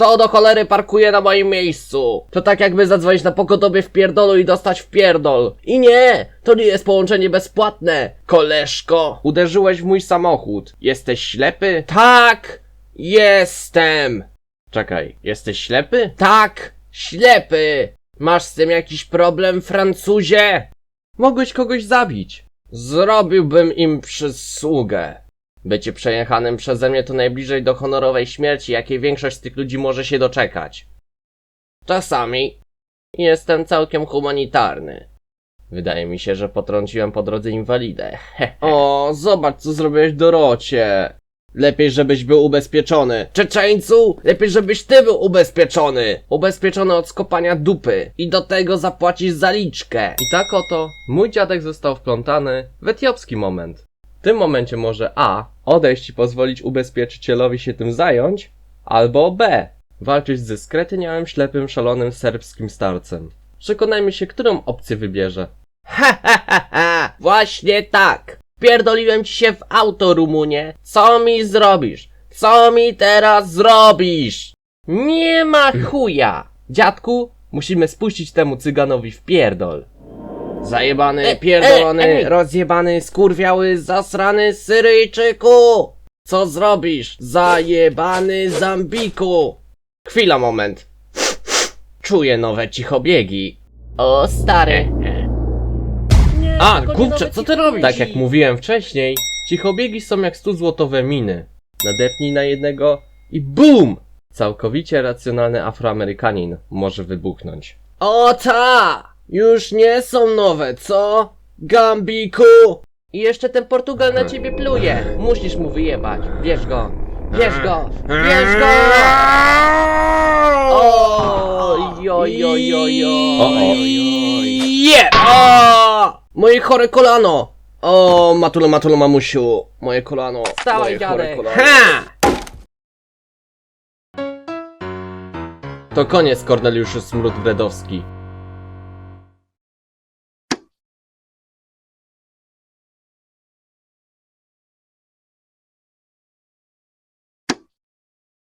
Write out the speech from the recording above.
Kto do cholery parkuje na moim miejscu? To tak jakby zadzwonić na pogotowie w pierdolu i dostać w pierdol. I nie! To nie jest połączenie bezpłatne! Koleżko! Uderzyłeś w mój samochód. Jesteś ślepy? Tak! Jestem! Czekaj, jesteś ślepy? Tak! Ślepy! Masz z tym jakiś problem, Francuzie? Mogłeś kogoś zabić. Zrobiłbym im przysługę. Bycie przejechanym przeze mnie to najbliżej do honorowej śmierci, jakiej większość z tych ludzi może się doczekać. Czasami jestem całkiem humanitarny. Wydaje mi się, że potrąciłem po drodze inwalidę. o, zobacz co zrobiłeś Dorocie. Lepiej, żebyś był ubezpieczony. Czeczeńcu, lepiej, żebyś ty był ubezpieczony. Ubezpieczony od skopania dupy. I do tego zapłacisz zaliczkę. I tak oto mój dziadek został wplątany w etiopski moment. W tym momencie może A. Odejść i pozwolić ubezpieczycielowi się tym zająć, albo B. Walczyć ze skretyniałym, ślepym, szalonym serbskim starcem. Przekonajmy się, którą opcję wybierze. Ha ha ha ha! Właśnie tak! Pierdoliłem ci się w auto, Rumunie! Co mi zrobisz? Co mi teraz zrobisz? Nie ma chuja! Dziadku, musimy spuścić temu cyganowi w pierdol. Zajebany, pierdolony, rozjebany, skurwiały, zasrany Syryjczyku! Co zrobisz? Zajebany Zambiku! Chwila, moment. Czuję nowe cichobiegi. O, stary. Nie, A, kurczę, co ty robisz? Tak jak mówiłem wcześniej, cichobiegi są jak stuzłotowe miny. Nadepnij na jednego i BUM! Całkowicie racjonalny Afroamerykanin może wybuchnąć. O ta! Już nie są nowe, co? Gambiku! I jeszcze ten Portugal na ciebie pluje. Musisz mu wyjebać. Bierz go. Bierz go. Bierz go! Oj, oj, oj, oj, oj. Je! O! Moje chore kolano! O, matulo, matulo, mamusiu. Moje kolano. Wstawaj, moje chore dziadek. kolano. Ha! To koniec, Korneliuszu Smród Wredowski.